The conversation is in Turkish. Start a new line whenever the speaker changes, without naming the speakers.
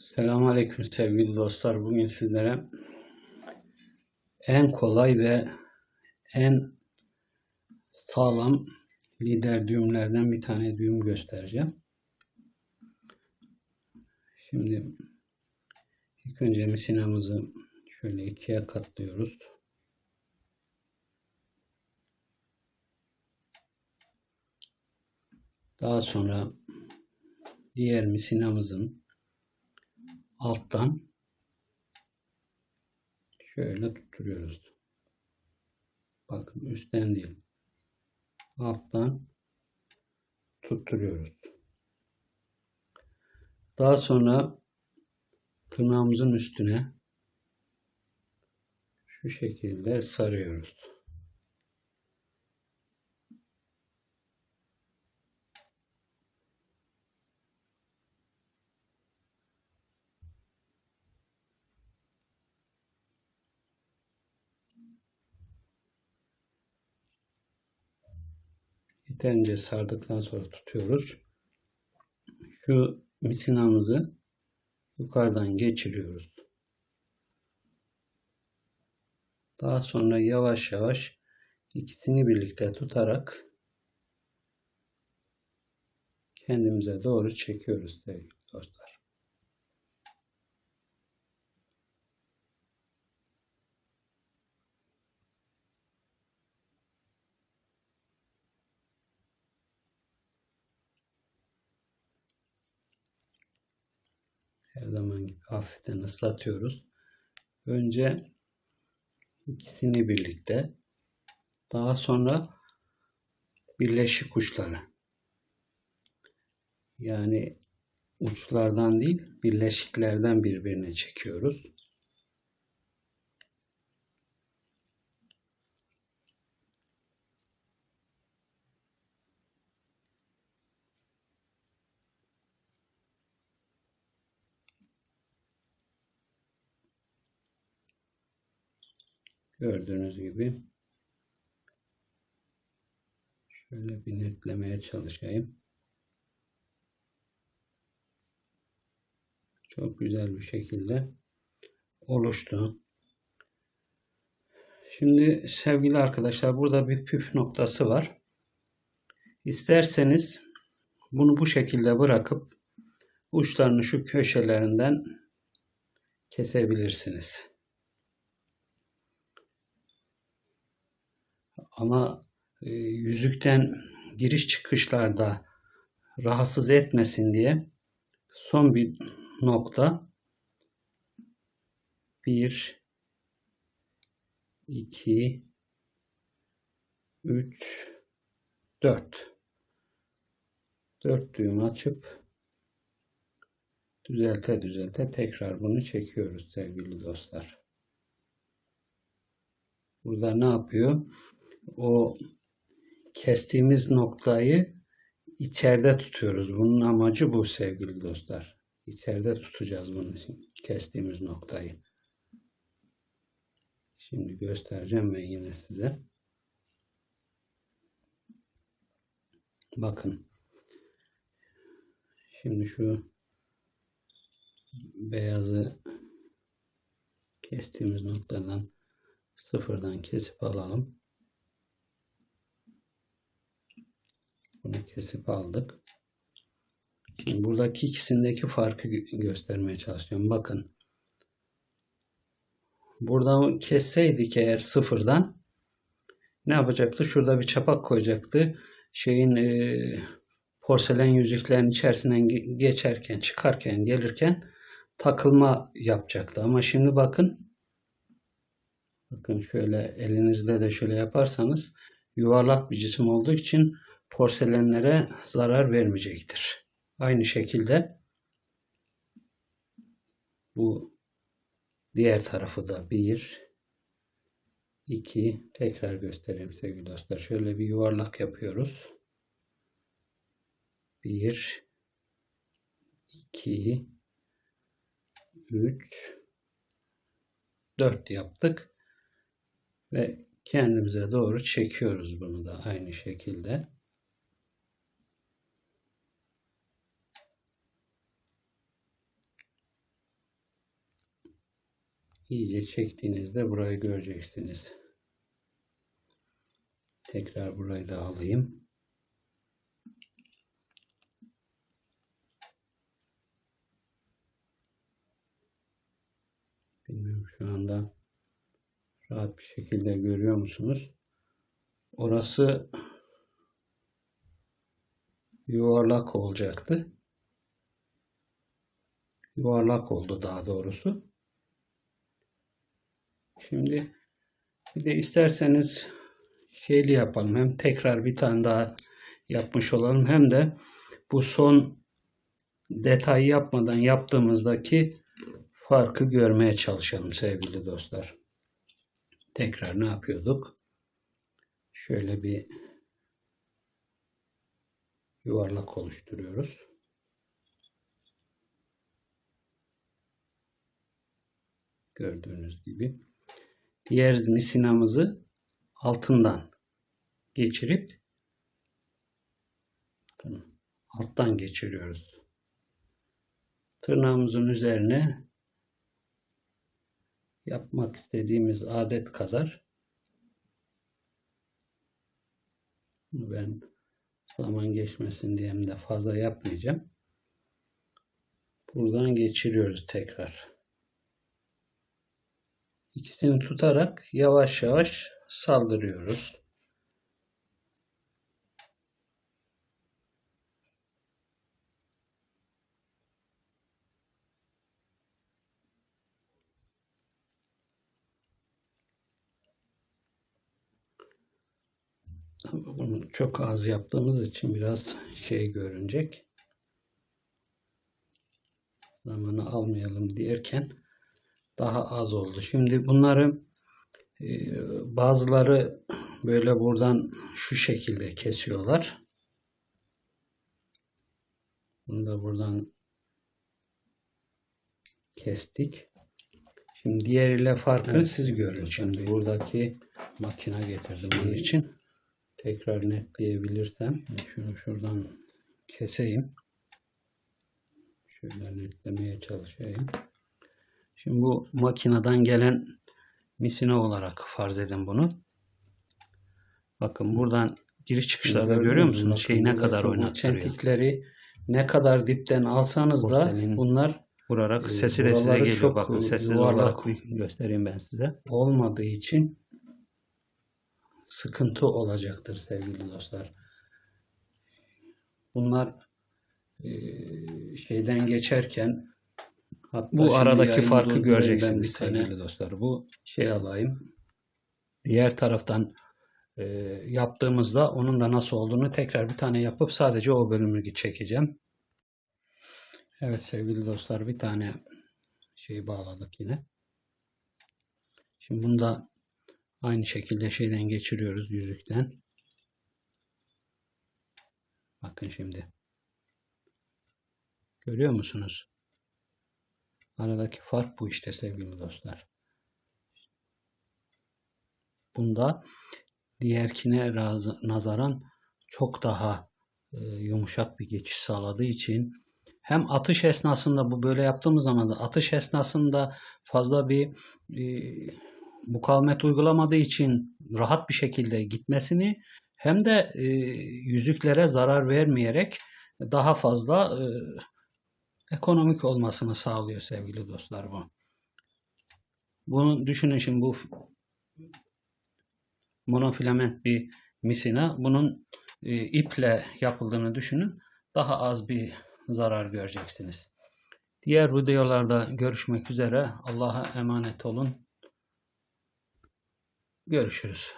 Selamünaleyküm sevgili dostlar. Bugün sizlere en kolay ve en sağlam lider düğümlerden bir tane düğüm göstereceğim. Şimdi ilk önce misinamızı şöyle ikiye katlıyoruz. Daha sonra diğer misinamızın alttan şöyle tutturuyoruz. Bakın üstten değil. Alttan tutturuyoruz. Daha sonra tırnağımızın üstüne şu şekilde sarıyoruz. Yeterince sardıktan sonra tutuyoruz. Şu misinamızı yukarıdan geçiriyoruz. Daha sonra yavaş yavaş ikisini birlikte tutarak kendimize doğru çekiyoruz sevgili dostlar. Her zaman gibi hafiften ıslatıyoruz. Önce ikisini birlikte daha sonra birleşik uçları yani uçlardan değil birleşiklerden birbirine çekiyoruz. Gördüğünüz gibi şöyle bir netlemeye çalışayım. Çok güzel bir şekilde oluştu. Şimdi sevgili arkadaşlar burada bir püf noktası var. İsterseniz bunu bu şekilde bırakıp uçlarını şu köşelerinden kesebilirsiniz. Ama e, yüzükten giriş çıkışlarda rahatsız etmesin diye son bir nokta 1 2 3 4 4 düğüm açıp düzelte düzelte tekrar bunu çekiyoruz sevgili dostlar. Burada ne yapıyor? O kestiğimiz noktayı içeride tutuyoruz. Bunun amacı bu sevgili dostlar. İçeride tutacağız bunu kestiğimiz noktayı. Şimdi göstereceğim ben yine size. Bakın. Şimdi şu beyazı kestiğimiz noktadan sıfırdan kesip alalım. Bunu kesip aldık. Şimdi buradaki ikisindeki farkı göstermeye çalışıyorum. Bakın. Buradan kesseydik eğer sıfırdan ne yapacaktı? Şurada bir çapak koyacaktı. Şeyin e, porselen yüzüklerin içerisinden geçerken, çıkarken, gelirken takılma yapacaktı. Ama şimdi bakın bakın şöyle elinizle de şöyle yaparsanız yuvarlak bir cisim olduğu için porselenlere zarar vermeyecektir. Aynı şekilde bu diğer tarafı da bir, iki tekrar göstereyim sevgili dostlar. Şöyle bir yuvarlak yapıyoruz. Bir, iki, üç, dört yaptık ve kendimize doğru çekiyoruz bunu da aynı şekilde. İyice çektiğinizde burayı göreceksiniz. Tekrar burayı da alayım. Bilmiyorum şu anda rahat bir şekilde görüyor musunuz? Orası yuvarlak olacaktı. Yuvarlak oldu daha doğrusu. Şimdi bir de isterseniz şeyli yapalım. Hem tekrar bir tane daha yapmış olalım. Hem de bu son detayı yapmadan yaptığımızdaki farkı görmeye çalışalım sevgili dostlar. Tekrar ne yapıyorduk? Şöyle bir yuvarlak oluşturuyoruz. Gördüğünüz gibi. Diğer misinamızı altından geçirip alttan geçiriyoruz. Tırnağımızın üzerine yapmak istediğimiz adet kadar ben zaman geçmesin diye de fazla yapmayacağım. Buradan geçiriyoruz tekrar. İkisini tutarak yavaş yavaş saldırıyoruz. Bunu çok az yaptığımız için biraz şey görünecek. Zamanı almayalım derken daha az oldu. Şimdi bunları e, bazıları böyle buradan şu şekilde kesiyorlar. Bunu da buradan kestik. Şimdi diğeriyle farkı evet. siz görün. Şimdi buradaki makine getirdim bunun için. Tekrar netleyebilirsem şunu şuradan keseyim. Şöyle netlemeye çalışayım. Şimdi bu makineden gelen misine olarak farz edin bunu. Bakın buradan giriş çıkışlarda görüyor musunuz? Şeyi ne kadar oynattırıyor. Çentikleri ne kadar dipten alsanız da bunlar vurarak e, sesi de size geliyor. Çok Bakın sessiz olarak göstereyim ben size. Olmadığı için sıkıntı olacaktır sevgili dostlar. Bunlar e, şeyden geçerken Hatta bu aradaki farkı göreceksiniz sevgili dostlar. Bu şey alayım. Diğer taraftan e, yaptığımızda onun da nasıl olduğunu tekrar bir tane yapıp sadece o bölümü çekeceğim. Evet sevgili dostlar bir tane şeyi bağladık yine. Şimdi bunu da aynı şekilde şeyden geçiriyoruz yüzükten. Bakın şimdi. Görüyor musunuz? Aradaki fark bu işte sevgili dostlar. Bunda diğerkine nazaran çok daha e, yumuşak bir geçiş sağladığı için hem atış esnasında bu böyle yaptığımız zaman atış esnasında fazla bir e, mukavemet uygulamadığı için rahat bir şekilde gitmesini hem de e, yüzüklere zarar vermeyerek daha fazla e, ekonomik olmasını sağlıyor sevgili dostlar bu. Bunu düşünün şimdi bu monofilament bir misina. Bunun e, iple yapıldığını düşünün. Daha az bir zarar göreceksiniz. Diğer videolarda görüşmek üzere. Allah'a emanet olun. Görüşürüz.